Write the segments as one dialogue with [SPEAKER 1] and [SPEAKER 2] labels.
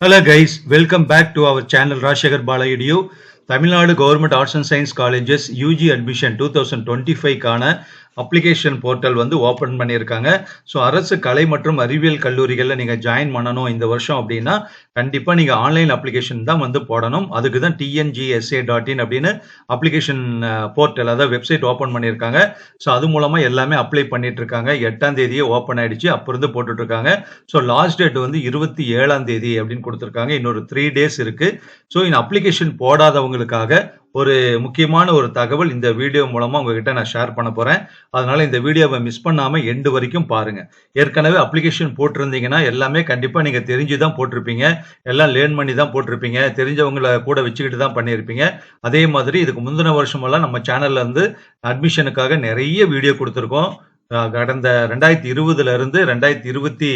[SPEAKER 1] Hello guys welcome back to our channel Rajasekar பாலயடியோ Tamil Nadu government arts and science colleges UG admission two thousand twenty ஃபைவ்க்கான application portal வந்து open பண்ணியிருக்காங்க. So அரசு கலை மற்றும் அறிவியல் கல்லூரிகளில் நீங்கள் ஜாயின் பண்ணணும் இந்த வருஷம் அப்படின்னா கண்டிப்பாக நீங்கள் ஆன்லைன் அப்ளிகேஷன் தான் வந்து போடணும். அதுக்கு தான் டிஎன்ஜிஎஸ்ஏ டாட் இன் அப்படின்னு அப்ளிகேஷன் போர்ட்டல் அதாவது வெப்சைட் ஓப்பன் பண்ணியிருக்காங்க. ஸோ அது மூலமாக எல்லாமே அப்ளை பண்ணிட்டு இருக்காங்க எட்டாம் தேதியே ஓப்பன் ஆயிடுச்சு. அப்போ இருந்து போட்டுட்டு இருக்காங்க ஸோ லாஸ்ட் டேட் வந்து இருபத்தி ஏழாம் தேதி அப்படின்னு கொடுத்துருக்காங்க. இன்னொரு த்ரீ டேஸ் இருக்கு. ஸோ இந்த அப்ளிகேஷன் போடாதவங்களுக்காக ஒரு முக்கியமான ஒரு தகவல் இந்த வீடியோ மூலமா உங்ககிட்ட நான் ஷேர் பண்ண போறேன். அதனால இந்த வீடியோவை மிஸ் பண்ணாம எண்டு வரைக்கும் பாருங்க. ஏற்கனவே அப்ளிகேஷன் போட்டிருந்தீங்கன்னா எல்லாமே கண்டிப்பா நீங்க தெரிஞ்சு தான் போட்டிருப்பீங்க. எல்லாம் லேர்ன் பண்ணி தான் போட்டிருப்பீங்க. தெரிஞ்சவங்கள கூட வச்சுக்கிட்டு தான் பண்ணியிருப்பீங்க. அதே மாதிரி இதுக்கு முந்தின வருஷமெல்லாம் நம்ம சேனல்ல இருந்து அட்மிஷனுக்காக நிறைய வீடியோ கொடுத்துருக்கோம். கடந்த ரெண்டாயிரத்தி இருபதுல இருந்து ரெண்டாயிரத்தி இருபத்தி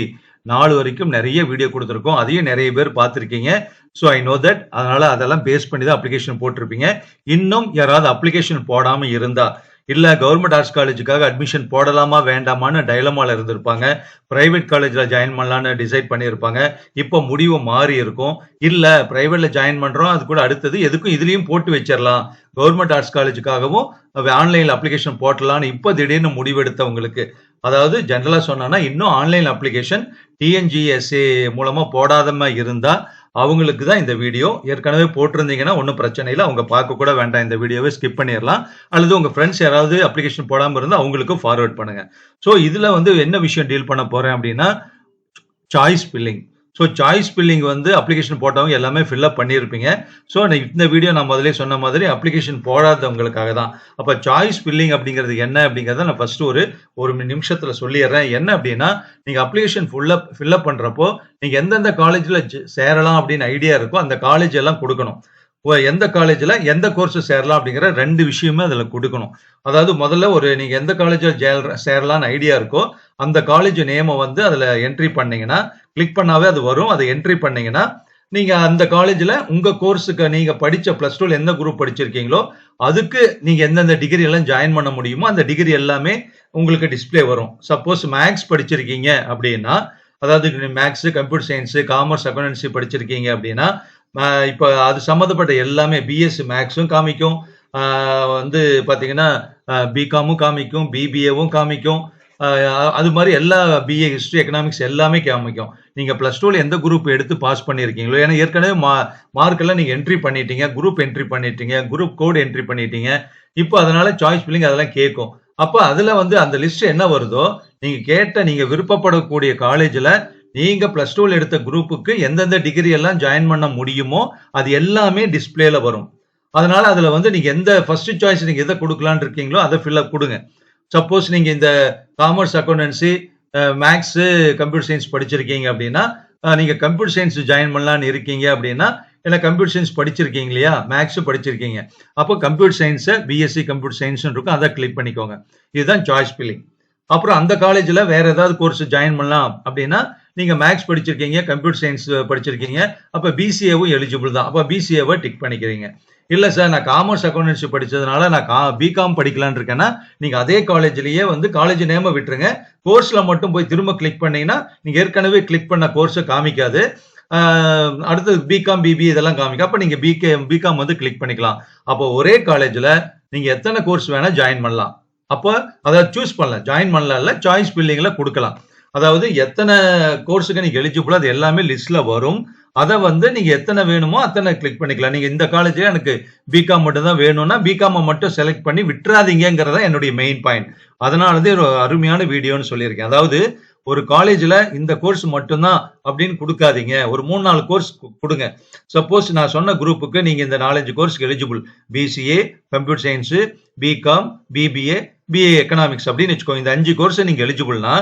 [SPEAKER 1] நாலு வரைக்கும் நிறைய வீடியோ கொடுத்துருக்கோம். அதையும் நிறைய பேர் பார்த்துருக்கீங்க. ஸோ ஐ நோ தட் அதனால அதெல்லாம் பேஸ் பண்ணி தான் அப்ளிகேஷன் போட்டிருப்பீங்க. இன்னும் யாராவது அப்ளிகேஷன் போடாமல் இருந்தா இல்லை கவர்மெண்ட் ஆர்ட்ஸ் காலேஜுக்காக அட்மிஷன் போடலாமா வேண்டாமான்னு டைலமாவில் இருந்திருப்பாங்க. ப்ரைவேட் காலேஜில் ஜாயின் பண்ணலான்னு டிசைட் பண்ணியிருப்பாங்க. இப்போ முடிவு மாறி இருக்கும். இல்லை ப்ரைவேட்டில் ஜாயின் பண்ணுறோம் அது கூட அடுத்தது எதுக்கும் இதுலேயும் போட்டு வச்சிடலாம். கவர்மெண்ட் ஆர்ட்ஸ் காலேஜுக்காகவும் ஆன்லைனில் அப்ளிகேஷன் போட்டலான்னு இப்போ திடீர்னு முடிவெடுத்தவங்களுக்கு. அதாவது ஜென்ரலாக சொன்னா இன்னும் ஆன்லைன் அப்ளிகேஷன் டிஎன்ஜிஎஸ்ஏ மூலமாக போடாதம இருந்தால் அவங்களுக்கு தான் இந்த வீடியோ ஏற்கனவே போட்டிருந்தீங்கன்னா ஒன்றும் பிரச்சனை இல்லை. அவங்க பார்க்க கூட வேண்டாம். இந்த வீடியோவை ஸ்கிப் பண்ணிடலாம். அல்லது உங்கள் ஃப்ரெண்ட்ஸ் யாராவது அப்ளிகேஷன் போடாமல் இருந்தால் அவங்களுக்கும் ஃபார்வர்ட் பண்ணுங்க. ஸோ இதில் வந்து என்ன விஷயம் டீல் பண்ண போகிறேன் அப்படின்னா choice filling so choice filling வந்து அப்ளிகேஷன் போட்டவங்க எல்லாமே ஃபில்லப் பண்ணியிருப்பீங்க. ஸோ இந்த வீடியோ நான் முதலே சொன்ன மாதிரி அப்ளிகேஷன் போடாதவங்களுக்காக தான். அப்போ சாய்ஸ் பில்லிங் அப்படிங்கிறது என்ன அப்படிங்கிறத நான் ஃபர்ஸ்ட் ஒரு ஒரு நிமிஷத்தில் சொல்லிடுறேன். என்ன அப்படின்னா நீங்கள் அப்ளிகேஷன் ஃபுல்லப் ஃபில்லப் பண்ணுறப்போ நீங்கள் எந்தெந்த காலேஜில் சேரலாம் அப்படின்னு ஐடியா இருக்கோ அந்த காலேஜ் எல்லாம் கொடுக்கணும். எந்த காலேஜில் எந்த கோர்ஸ் சேரலாம் அப்படிங்கிற ரெண்டு விஷயமே அதில் கொடுக்கணும். அதாவது முதல்ல ஒரு நீங்கள் எந்த காலேஜில் சேரலான்னு ஐடியா இருக்கோ அந்த காலேஜ் நேமை வந்து அதில் என்ட்ரி பண்ணீங்கன்னா கிளிக் பண்ணாவே அது வரும். அதை என்ட்ரி பண்ணீங்கன்னா நீங்கள் அந்த காலேஜில் உங்கள் கோர்ஸுக்கு நீங்கள் படித்த ப்ளஸ் டூவில் எந்த குரூப் படிச்சிருக்கீங்களோ அதுக்கு நீங்கள் எந்தெந்த டிகிரி எல்லாம் ஜாயின் பண்ண முடியுமோ அந்த டிகிரி எல்லாமே உங்களுக்கு டிஸ்பிளே வரும். சப்போஸ் மேக்ஸ் படிச்சிருக்கீங்க அப்படின்னா அதாவது maths computer science commerce accountancy படிச்சிருக்கீங்க அப்படின்னா இப்போ அது சம்மந்தப்பட்ட எல்லாமே பிஎஸ்சி மேக்ஸும் காமிக்கும். வந்து பார்த்தீங்கன்னா பிகாமும் காமிக்கும் பிபிஏவும் காமிக்கும். அது மாதிரி எல்லா பிஏ ஹிஸ்ட்ரி எக்கனாமிக்ஸ் எல்லாமே காமிக்கும். நீங்கள் ப்ளஸ் டூவில் எந்த குரூப் எடுத்து பாஸ் பண்ணியிருக்கீங்களோ ஏன்னா ஏற்கனவே மா மார்க்கெல்லாம் நீங்கள் என்ட்ரி பண்ணிட்டீங்க குரூப் என்ட்ரி பண்ணிட்டீங்க குரூப் கோட் என்ட்ரி பண்ணிட்டீங்க. இப்போ அதனால சாய்ஸ் பில்லிங் அதெல்லாம் கேட்கும். அப்போ அதில் வந்து அந்த லிஸ்ட் என்ன வருதோ நீங்கள் கேட்ட நீங்கள் விருப்பப்படக்கூடிய காலேஜில் நீங்க பிளஸ் டூல எடுத்த குரூப்புக்கு எந்தெந்த டிகிரி எல்லாம் ஜாயின் பண்ண முடியுமோ அது எல்லாமே டிஸ்பிளேல வரும். அதனால அதுல வந்து நீங்க எந்த ஃபர்ஸ்ட் சாய்ஸ் நீங்க எதை கொடுக்கலான்னு இருக்கீங்களோ அதை ஃபில்அப் கொடுங்க. சப்போஸ் நீங்க இந்த commerce accountancy maths computer science படிச்சிருக்கீங்க அப்படின்னா நீங்க கம்ப்யூட்டர் சயின்ஸ் ஜாயின் பண்ணலான்னு இருக்கீங்க அப்படின்னா ஏன்னா கம்ப்யூட்டர் சயின்ஸ் படிச்சிருக்கீங்க இல்லையா? மேக்ஸ் படிச்சிருக்கீங்க. அப்போ கம்ப்யூட்டர் சயின்ஸை பிஎஸ்சி கம்ப்யூட்டர் சயின்ஸ் இருக்கும். அதை கிளிக் பண்ணிக்கோங்க. இதுதான் சாய்ஸ் பில்லிங் அப்புறம் அந்த காலேஜில் வேற ஏதாவது கோர்ஸ் ஜாயின் பண்ணலாம் அப்படின்னா நீங்க மேக்ஸ் படிச்சிருக்கீங்க கம்ப்யூட்டர் சயின்ஸ் படிச்சிருக்கீங்க அப்ப பிசிஏவும் எலிஜிபிள் தான். அப்ப பிசிஏவை டிக் பண்ணிக்கிறீங்க. இல்ல சார் நான் காமர்ஸ் அக்கௌண்டன்சி படிச்சதுனால நான் கா பிகாம் படிக்கலான் இருக்கேன்னா நீங்க அதே காலேஜ்லயே வந்து காலேஜ் நேம விட்டுருங்க. கோர்ஸ்ல மட்டும் போய் திரும்ப கிளிக் பண்ணீங்கன்னா நீங்க ஏற்கனவே கிளிக் பண்ண கோர்ஸை காமிக்காது. அடுத்தது பிகாம் பிபி இதெல்லாம் காமிக்கும். அப்ப நீங்க பிகே பிகாம் வந்து கிளிக் பண்ணிக்கலாம். அப்போ ஒரே காலேஜ்ல நீங்க எத்தனை கோர்ஸ் வேணா ஜாயின் பண்ணலாம். அப்போ அதை சூஸ் பண்ணலாம். ஜாயின் பண்ணல சாய்ஸ் பில்லிங்ல கொடுக்கலாம். அதாவது எத்தனை கோர்ஸுக்கு நீங்க எலிஜிபிள் அது எல்லாமே லிஸ்ட்ல வரும். அதை வந்து நீங்க எத்தனை வேணுமோ அத்தனை கிளிக் பண்ணிக்கலாம். நீங்க இந்த காலேஜ்ல எனக்கு பிகாம் மட்டும் தான் வேணும்னா பிகாம் மட்டும் செலக்ட் பண்ணி விட்டுறாதீங்கிறதா என்னுடைய மெயின் பாயிண்ட் அதனாலதான் ஒரு அருமையான வீடியோன்னு சொல்லியிருக்கேன். அதாவது ஒரு காலேஜ்ல இந்த கோர்ஸ் மட்டும்தான் அப்படின்னு கொடுக்காதீங்க. ஒரு மூணு நாலு கோர்ஸ் கொடுங்க. சப்போஸ் நான் சொன்ன குரூப்புக்கு நீங்க இந்த நாலஞ்சு கோர்ஸ்க்கு eligible BCA computer science BCom BBA BA economics அப்படின்னு வச்சுக்கோங்க. இந்த அஞ்சு கோர்ஸ் நீங்க எலிஜிபிள்னா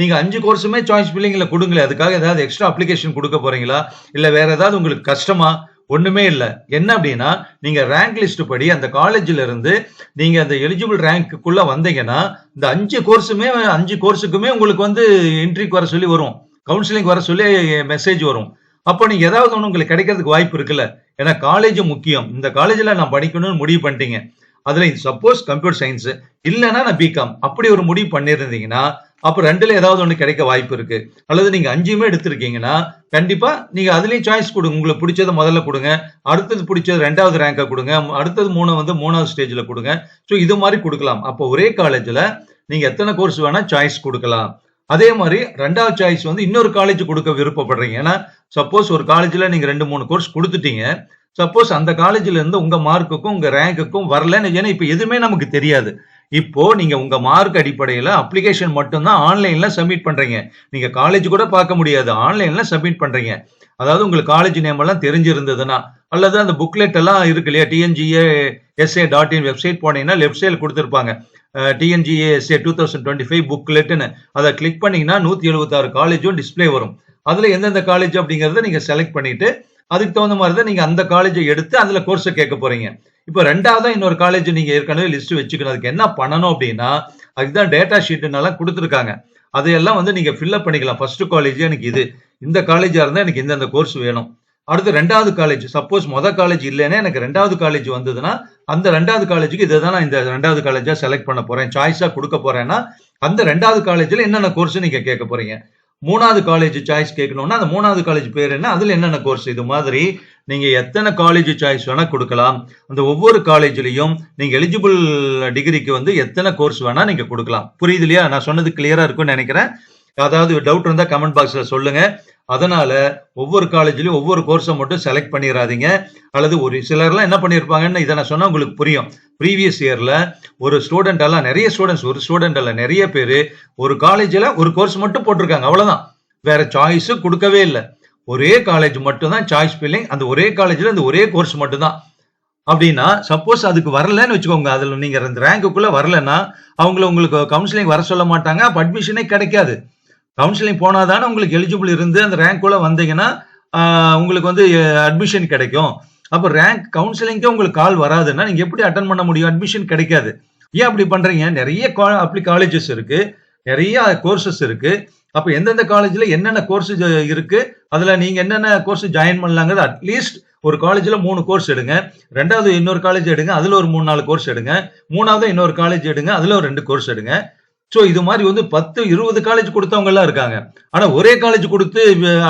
[SPEAKER 1] நீங்கள் அஞ்சு கோர்ஸுமே சாய்ஸ் பில்லிங்கில் கொடுங்களே அதுக்காக ஏதாவது எக்ஸ்ட்ரா அப்ளிகேஷன் கொடுக்க போறீங்களா? இல்லை வேறு ஏதாவது உங்களுக்கு கஷ்டமா? ஒன்றுமே இல்லை. என்ன அப்படின்னா நீங்கள் ரேங்க் லிஸ்ட் படி அந்த காலேஜில் இருந்து நீங்கள் அந்த எலிஜிபிள் ரேங்க்குள்ளே வந்தீங்கன்னா இந்த அஞ்சு கோர்ஸுமே அஞ்சு கோர்ஸுக்குமே உங்களுக்கு வந்து இன்ட்ரிக் வர சொல்லி வரும். கவுன்சிலிங் வர சொல்லி மெசேஜ் வரும். அப்போ நீங்கள் ஏதாவது ஒன்று உங்களுக்கு கிடைக்கிறதுக்கு வாய்ப்பு இருக்குல்ல? ஏன்னா காலேஜ் முக்கியம். இந்த காலேஜில் நான் படிக்கணும்னு முடிவு பண்ணிட்டீங்க. அதில் சப்போஸ் கம்ப்யூட்டர் சயின்ஸு இல்லைன்னா நான் பிகாம் அப்படி ஒரு முடிவு பண்ணியிருந்தீங்கன்னா அப்போ ரெண்டுல ஏதாவது ஒன்று கிடைக்க வாய்ப்பு இருக்கு. அல்லது நீங்க அஞ்சுமே எடுத்திருக்கீங்கன்னா கண்டிப்பா நீங்க அதுலயும் சாய்ஸ் கொடுங்க. உங்களுக்கு பிடிச்சதை முதல்ல கொடுங்க. அடுத்தது பிடிச்சது ரெண்டாவது ரேங்கை கொடுங்க. அடுத்தது மூணு வந்து மூணாவது ஸ்டேஜ்ல கொடுங்க. ஸோ இது மாதிரி கொடுக்கலாம். அப்போ ஒரே காலேஜ்ல நீங்க எத்தனை கோர்ஸ் வேணா சாய்ஸ் கொடுக்கலாம். அதே மாதிரி ரெண்டாவது சாய்ஸ் வந்து இன்னொரு காலேஜ் கொடுக்க விருப்பப்படுறீங்க. ஏன்னா சப்போஸ் ஒரு காலேஜ்ல நீங்க ரெண்டு மூணு கோர்ஸ் கொடுத்துட்டீங்க. சப்போஸ் அந்த காலேஜ்ல இருந்து உங்க மார்க்குக்கும் உங்க ரேங்குக்கும் வரலன்னு ஏன்னா இப்ப எதுவுமே நமக்கு தெரியாது. இப்போ நீங்க உங்க மார்க் அடிப்படையில அப்ளிகேஷன் மட்டும்தான் ஆன்லைன்ல சப்மிட் பண்றீங்க. நீங்க காலேஜ் கூட பார்க்க முடியாது. ஆன்லைன்ல சப்மிட் பண்றீங்க. அதாவது உங்களுக்கு காலேஜ் நேம் எல்லாம் தெரிஞ்சிருந்ததுன்னா அல்லது அந்த புக்லெட் எல்லாம் இருக்கு இல்லையா? TNGA SA dot in website போனீங்கன்னா லெஃப்ட் சைடில் கொடுத்துருப்பாங்க. TNGA SA two thousand twenty five புக்லெட்னு அதை கிளிக் பண்ணீங்கன்னா நூற்றி எழுபத்தாறு காலேஜும் டிஸ்ப்ளே வரும். அதில் எந்தெந்த காலேஜ் அப்படிங்கிறத நீங்கள் செலக்ட் பண்ணிட்டு அதுக்கு தகுந்த மாதிரி தான் நீங்கள் அந்த காலேஜை எடுத்து அதில் கோர்ஸை கேட்க போறீங்க. இப்போ ரெண்டாவதா இன்னொரு காலேஜ் நீங்க ஏற்கனவே லிஸ்ட் வச்சுக்கணும். அதுக்கு என்ன பண்ணணும் அப்படின்னா அதுதான் டேட்டா ஷீட்டுன்னெல்லாம் கொடுத்துருக்காங்க. அதையெல்லாம் வந்து நீங்க ஃபில்அப் பண்ணிக்கலாம். ஃபர்ஸ்ட் காலேஜ் எனக்கு இது. இந்த காலேஜா இருந்தா எனக்கு இந்தந்த கோர்ஸ் வேணும். அடுத்து ரெண்டாவது காலேஜ் சப்போஸ் மொதல் காலேஜ் இல்லைன்னா எனக்கு ரெண்டாவது காலேஜ் வந்ததுன்னா அந்த ரெண்டாவது காலேஜுக்கு இதை தான் நான் இந்த ரெண்டாவது காலேஜா செலக்ட் பண்ண போறேன். சாய்ஸா கொடுக்க போறேன்னா அந்த ரெண்டாவது காலேஜ்ல என்னென்ன கோர்ஸ் நீங்க கேட்க போறீங்க? மூணாவது காலேஜ் சாய்ஸ் கேட்கணும்னா அந்த மூணாவது காலேஜ் பேர் என்ன? அதில் என்னென்ன கோர்ஸ் இது மாதிரி நீங்கள் எத்தனை காலேஜ் சாய்ஸ் வேணால் கொடுக்கலாம். அந்த ஒவ்வொரு காலேஜ்லேயும் நீங்கள் எலிஜிபிள் டிகிரிக்கு வந்து எத்தனை கோர்ஸ் வேணால் நீங்கள் கொடுக்கலாம். புரியுது இல்லையா? நான் சொன்னது கிளியராக இருக்கும்னு நினைக்கிறேன். அதாவது டவுட் இருந்தால் கமெண்ட் பாக்ஸில் சொல்லுங்கள் அதனால ஒவ்வொரு காலேஜ்லயும் ஒவ்வொரு கோர்ஸை மட்டும் செலக்ட் பண்ணிடாதீங்க அல்லது ஒரு சிலர்லாம் என்ன பண்ணியிருப்பாங்கன்னு இதை நான் சொன்னா உங்களுக்கு புரியும். ப்ரீவியஸ் இயர்ல ஒரு ஸ்டூடெண்ட் எல்லாம் நிறைய ஸ்டூடெண்ட்ஸ் ஒரு ஸ்டூடெண்ட் எல்லாம் நிறைய பேர் ஒரு காலேஜில் ஒரு கோர்ஸ் மட்டும் போட்டிருக்காங்க. அவ்வளவுதான். வேற சாய்ஸ் கொடுக்கவே இல்லை. ஒரே காலேஜ் மட்டும் தான் சாய்ஸ் ஃபில்லிங் அந்த ஒரே காலேஜில் அந்த ஒரே கோர்ஸ் மட்டும் தான் அப்படின்னா சப்போஸ் அதுக்கு வரலன்னு வச்சுக்கோங்க. அதில் நீங்கள் அந்த ரேங்குக்குள்ளே வரலன்னா அவங்கள உங்களுக்கு கவுன்சிலிங் வர சொல்ல மாட்டாங்க. அப்போ அட்மிஷனே கிடைக்காது. கவுன்சிலிங் போனாதானே உங்களுக்கு எலிஜிபிள் இருந்து அந்த ரேங்க்குள்ளே வந்தீங்கன்னா உங்களுக்கு வந்து அட்மிஷன் கிடைக்கும். அப்போ ரேங்க் கவுன்சிலிங்கே உங்களுக்கு கால் வராதுன்னா நீங்கள் எப்படி அட்டன் பண்ண முடியும்? அட்மிஷன் கிடைக்காது. ஏன் அப்படி பண்ணுறீங்க நிறைய அப்படி காலேஜஸ் இருக்குது நிறைய கோர்சஸ் இருக்குது அப்போ எந்தெந்த காலேஜில் என்னென்ன கோர்ஸ் இருக்குது அதில் நீங்கள் என்னென்ன கோர்ஸ் ஜாயின் பண்ணலாங்கிறது அட்லீஸ்ட் ஒரு காலேஜில் மூணு கோர்ஸ் எடுங்க. ரெண்டாவது இன்னொரு காலேஜ் எடுங்க. அதில் ஒரு மூணு நாலு கோர்ஸ் எடுங்க. மூணாவது இன்னொரு காலேஜ் எடுங்க. அதில் ஒரு ரெண்டு கோர்ஸ் எடுங்க. ஸோ இது மாதிரி வந்து பத்து இருபது காலேஜ் கொடுத்தவங்க எல்லாம் இருக்காங்க. ஆனால் ஒரே காலேஜ் கொடுத்து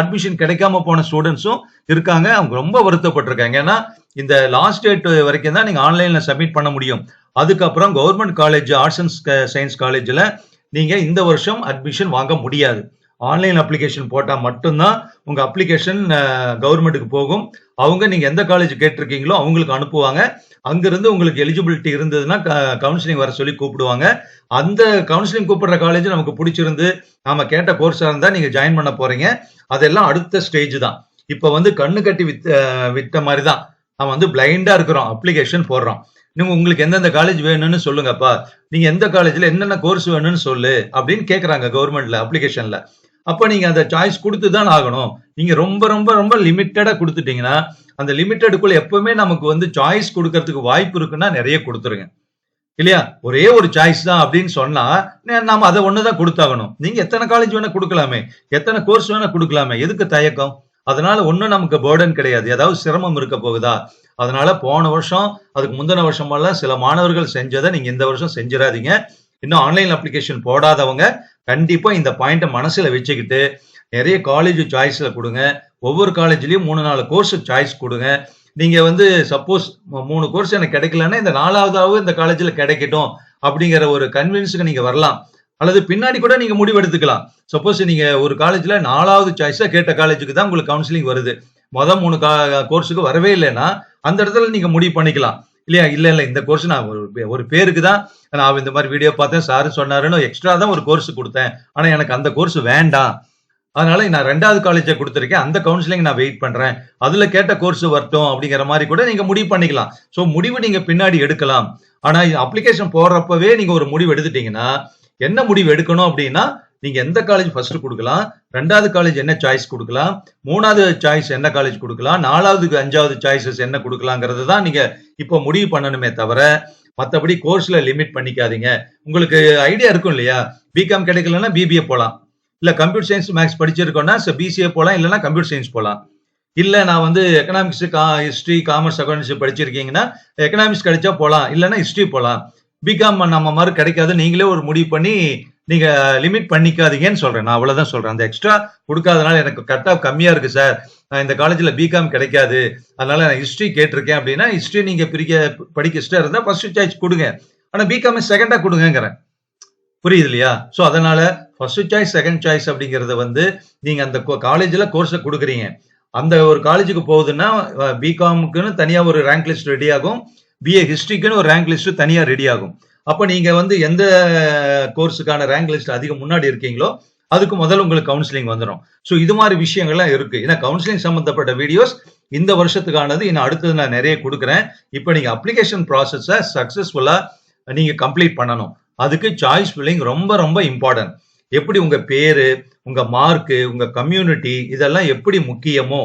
[SPEAKER 1] அட்மிஷன் கிடைக்காம போன ஸ்டூடெண்ட்ஸும் இருக்காங்க. அவங்க ரொம்ப வருத்தப்பட்டிருக்காங்க. ஏன்னா இந்த லாஸ்ட் டேட் வரைக்கும் தான் நீங்கள் ஆன்லைனில் சப்மிட் பண்ண முடியும். அதுக்கப்புறம் government college arts and science காலேஜில் நீங்கள் இந்த வருஷம் அட்மிஷன் வாங்க முடியாது. ஆன்லைன் அப்ளிகேஷன் போட்டால் மட்டும்தான் உங்க அப்ளிகேஷன் கவர்மெண்ட்டுக்கு போகும். அவங்க நீங்க எந்த காலேஜ் கேட்டிருக்கீங்களோ அவங்களுக்கு அனுப்புவாங்க. அங்கிருந்து உங்களுக்கு எலிஜிபிலிட்டி இருந்ததுன்னா கவுன்சிலிங் வர சொல்லி கூப்பிடுவாங்க. அந்த கவுன்சிலிங் கூப்பிடுற காலேஜ் நமக்கு பிடிச்சிருந்து நாம கேட்ட கோர்ஸாக இருந்தால் நீங்க ஜாயின் பண்ண போறீங்க. அதெல்லாம் அடுத்த ஸ்டேஜ் தான். இப்போ வந்து கண்ணு கட்டி வித் விட்ட மாதிரி தான் நம்ம வந்து பிளைண்டா இருக்கிறோம். அப்ளிகேஷன் போடுறோம். நீங்க உங்களுக்கு எந்தெந்த காலேஜ் வேணும்னு சொல்லுங்கப்பா. நீங்க எந்த காலேஜ்ல என்னென்ன கோர்ஸ் வேணும்னு சொல்லு அப்படின்னு கேட்கறாங்க கவர்மெண்ட்ல அப்ளிகேஷன்ல அப்போ நீங்கள் அந்த சாய்ஸ் கொடுத்து தான் ஆகணும். நீங்கள் ரொம்ப ரொம்ப ரொம்ப லிமிட்டடாக கொடுத்துட்டீங்கன்னா அந்த லிமிட்டடுக்குள்ளே எப்பவுமே நமக்கு வந்து சாய்ஸ் கொடுக்கறதுக்கு வாய்ப்பு இருக்குன்னா நிறைய கொடுத்துருங்க. இல்லையா? ஒரே ஒரு சாய்ஸ் தான் அப்படின்னு சொன்னா நாம அதை ஒண்ணுதான் கொடுத்தாகணும். நீங்க எத்தனை காலேஜ் வேணா கொடுக்கலாமே. எத்தனை கோர்ஸ் வேணா கொடுக்கலாமே. எதுக்கு தயக்கம்? அதனால ஒன்றும் நமக்கு பேர்டன் கிடையாது. ஏதாவது சிரமம் இருக்க போகுதா? அதனால போன வருஷம் அதுக்கு முந்தின வருஷமெல்லாம் சில மாணவர்கள் செஞ்சதை நீங்க இந்த வருஷம் செஞ்சிடாதீங்க. இன்னும் ஆன்லைன் அப்ளிகேஷன் போடாதவங்க கண்டிப்பா இந்த பாயிண்ட மனசுல வச்சுக்கிட்டு நிறைய காலேஜ் சாய்ஸ்ல கொடுங்க. ஒவ்வொரு காலேஜ்லயும் மூணு நாலு கோர்ஸ் சாய்ஸ் கொடுங்க. நீங்க வந்து சப்போஸ் மூணு கோர்ஸ் எனக்கு கிடைக்கலன்னா இந்த நாலாவதாவது இந்த காலேஜ்ல கிடைக்கட்டும் அப்படிங்கிற ஒரு கன்வின்ஸுக்கு நீங்க வரலாம். அல்லது பின்னாடி கூட நீங்க முடிவெடுத்துக்கலாம். சப்போஸ் நீங்க ஒரு காலேஜ்ல நாலாவது சாய்ஸா கேட்ட காலேஜுக்கு தான் உங்களுக்கு கவுன்சிலிங் வருது. மொதல் மூணு கோர்ஸுக்கு வரவே இல்லைன்னா அந்த இடத்துல நீங்க முடிவு பண்ணிக்கலாம். இல்லையா? இல்ல இல்ல இந்த கோர்ஸ் நான் ஒரு ஒரு பேருக்கு தான் நான் இந்த மாதிரி வீடியோ பார்த்தேன். சாரு சொன்னாருன்னு எக்ஸ்ட்ரா தான் ஒரு கோர்ஸ் கொடுத்தேன். ஆனா எனக்கு அந்த கோர்ஸ் வேண்டாம். அதனால நான் ரெண்டாவது காலேஜை கொடுத்துருக்கேன். அந்த கவுன்சிலிங் நான் வெயிட் பண்றேன். அதுல கேட்ட கோர்ஸ் வரட்டும் அப்படிங்கிற மாதிரி கூட நீங்க முடிவு பண்ணிக்கலாம். ஸோ முடிவு நீங்க பின்னாடி எடுக்கலாம். ஆனா அப்ளிகேஷன் போடுறப்பவே நீங்க ஒரு முடிவு எடுத்துட்டீங்கன்னா என்ன முடிவு எடுக்கணும் அப்படின்னா நீங்க எந்த காலேஜ் ஃபர்ஸ்ட் கொடுக்கலாம் ரெண்டாவது காலேஜ் என்ன சாய்ஸ் கொடுக்கலாம் மூணாவது சாய்ஸ் என்ன காலேஜ் கொடுக்கலாம் நாலாவது அஞ்சாவது சாய்ஸஸ் என்ன கொடுக்கலாங்கிறது தான் நீங்க இப்போ முடிவு பண்ணணுமே தவிர மற்றபடி கோர்ஸ்ல லிமிட் பண்ணிக்காதீங்க. உங்களுக்கு ஐடியா இருக்கும் இல்லையா? பிகாம் கிடைக்கலன்னா பிபிஏ போகலாம் இல்ல கம்ப்யூட்டர் சயின்ஸ் மேக்ஸ் படிச்சிருக்கோம்னா பிசிஏ போகலாம் இல்லைன்னா கம்ப்யூட்டர் சயின்ஸ் போகலாம் இல்ல நான் வந்து எக்கனாமிக்ஸ் ஹிஸ்டரி காமர்ஸ் அக்கௌண்ட்ஸ் படிச்சிருக்கீங்கன்னா எக்கனாமிக்ஸ் கிடைச்சா போகலாம் இல்லைன்னா ஹிஸ்டரி போகலாம் பிகாம் நம்ம மாதிரி கிடைக்காது நீங்களே ஒரு முடிவு பண்ணி நீங்க லிமிட் பண்ணிக்காதீங்கன்னு சொல்றேன். நான் அவ்வளவுதான் சொல்றேன். அந்த எக்ஸ்ட்ரா கொடுக்காதனால எனக்கு கட் ஆஃப் கம்மியா இருக்கு சார் நான் இந்த காலேஜ்ல பிகாம் கிடைக்காது. அதனால நான் ஹிஸ்டரி கேட்டிருக்கேன் அப்படின்னா ஹிஸ்டரி நீங்க பிரிக்க படிக்க இஷ்டம் இருந்தா ஃபர்ஸ்ட் சாய்ஸ் கொடுங்க. ஆனா பிகாம் செகண்டா கொடுங்கிறேன் புரியுது இல்லையா? ஸோ அதனால ஃபர்ஸ்ட் சாய்ஸ் செகண்ட் சாய்ஸ் அப்படிங்கிறத வந்து நீங்க அந்த காலேஜ்ல கோர்ஸை கொடுக்குறீங்க. அந்த ஒரு காலேஜுக்கு போகுதுன்னா பிகாமுக்குன்னு தனியா ஒரு ரேங்க் லிஸ்ட் ரெடி ஆகும். பிஏ ஹிஸ்டரிக்குன்னு ஒரு ரேங்க் லிஸ்ட் தனியா ரெடி ஆகும். அப்போ நீங்க வந்து எந்த கோர்ஸுக்கான ரேங்க் லிஸ்ட் அதிகம் முன்னாடி இருக்கீங்களோ அதுக்கு முதல்ல உங்களுக்கு கவுன்சிலிங் வந்துடும் ஸோ இது மாதிரி விஷயங்கள்லாம் இருக்கு. ஏன்னா கவுன்சிலிங் சம்பந்தப்பட்ட வீடியோஸ் இந்த வருஷத்துக்கானது. இன்னும் அடுத்தது நான் நிறைய கொடுக்குறேன். இப்போ நீங்க அப்ளிகேஷன் ப்ராசஸை சக்சஸ்ஃபுல்லா நீங்க கம்ப்ளீட் பண்ணணும். அதுக்கு சாய்ஸ் ஃபில்லிங் ரொம்ப ரொம்ப இம்பார்ட்டன்ட் எப்படி உங்க பேரு உங்க மார்க்கு உங்க கம்யூனிட்டி இதெல்லாம் எப்படி முக்கியமோ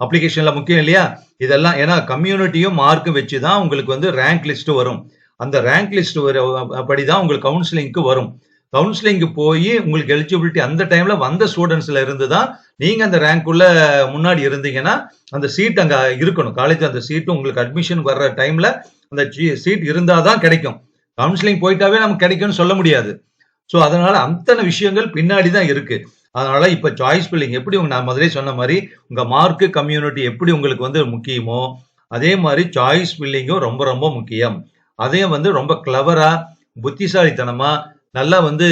[SPEAKER 1] அப்ளிகேஷன்ல முக்கியம் இல்லையா? இதெல்லாம் ஏன்னா கம்யூனிட்டியும் மார்க்கும் வச்சு தான் உங்களுக்கு வந்து ரேங்க் லிஸ்ட் வரும். அந்த ரேங்க் லிஸ்ட் படிதான் உங்களுக்கு கவுன்சிலிங்க்கு வரும். கவுன்சிலிங்க்கு போய் உங்களுக்கு எலிஜிபிலிட்டி அந்த டைம்ல வந்த ஸ்டூடெண்ட்ஸ்ல இருந்து தான் நீங்க அந்த ரேங்க்குள்ள முன்னாடி இருந்தீங்கன்னா அந்த சீட் அங்க இருக்கணும். காலேஜ் அந்த சீட்டு உங்களுக்கு அட்மிஷன் வர்ற டைம்ல அந்த சீட் இருந்தாதான் கிடைக்கும். கவுன்சிலிங் போயிட்டாவே நமக்கு கிடைக்கும்னு சொல்ல முடியாது. ஸோ அதனால அத்தனை விஷயங்கள் பின்னாடி தான் இருக்கு. அதனால இப்ப சாய்ஸ் பில்லிங் எப்படி உங்க நான் முதலே சொன்ன மாதிரி உங்க மார்க்கு கம்யூனிட்டி எப்படி உங்களுக்கு வந்து முக்கியமோ அதே மாதிரி சாய்ஸ் பில்லிங்கும் ரொம்ப ரொம்ப முக்கியம். அதையும் வந்து ரொம்ப கிளவரா புத்திசாலித்தனமா நல்லா வந்து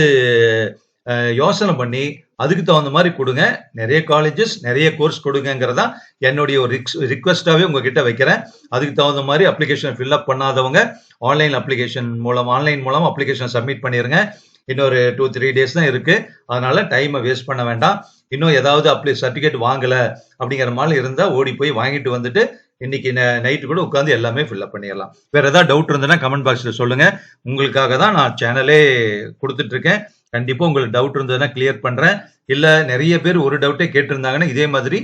[SPEAKER 1] யோசனை பண்ணி அதுக்கு தகுந்த மாதிரி கொடுங்க. நிறைய காலேஜஸ் நிறைய கோர்ஸ் கொடுங்கங்கிறதா என்னுடைய ஒரு ரிக்வஸ்டாகவே உங்ககிட்ட வைக்கிறேன். அதுக்கு தகுந்த மாதிரி அப்ளிகேஷன் ஃபில்அப் பண்ணாதவங்க ஆன்லைன் அப்ளிகேஷன் மூலம் ஆன்லைன் மூலம் அப்ளிகேஷன் சப்மிட் பண்ணிடுங்க இன்னொரு டூ த்ரீ டேஸ் தான் இருக்கு. அதனால டைமை வேஸ்ட் பண்ண வேண்டாம். இன்னும் ஏதாவது அப்ளை சர்டிஃபிகேட் வாங்கலை அப்படிங்கிற மாதிரி இருந்தால் ஓடி போய் வாங்கிட்டு வந்துட்டு இன்னைக்கு நைட்டு கூட உட்காந்து எல்லாமே ஃபில்அப் பண்ணிடலாம். வேற ஏதாவது டவுட் இருந்ததுன்னா கமெண்ட் பாக்ஸில் சொல்லுங்க. உங்களுக்காக தான் நான் சேனலே கொடுத்துட்டு இருக்கேன். கண்டிப்பாக உங்களுக்கு டவுட் இருந்ததுன்னா கிளியர் பண்ணுறேன் இல்லை நிறைய பேர் ஒரு டவுட்டே கேட்டிருந்தாங்கன்னா இதே மாதிரி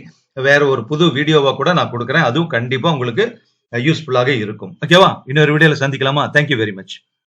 [SPEAKER 1] வேற ஒரு புது வீடியோவாக கூட நான் கொடுக்குறேன். அதுவும் கண்டிப்பாக உங்களுக்கு யூஸ்ஃபுல்லாக இருக்கும். ஓகேவா இன்னொரு வீடியோவில் சந்திக்கலாமா? Thank you very much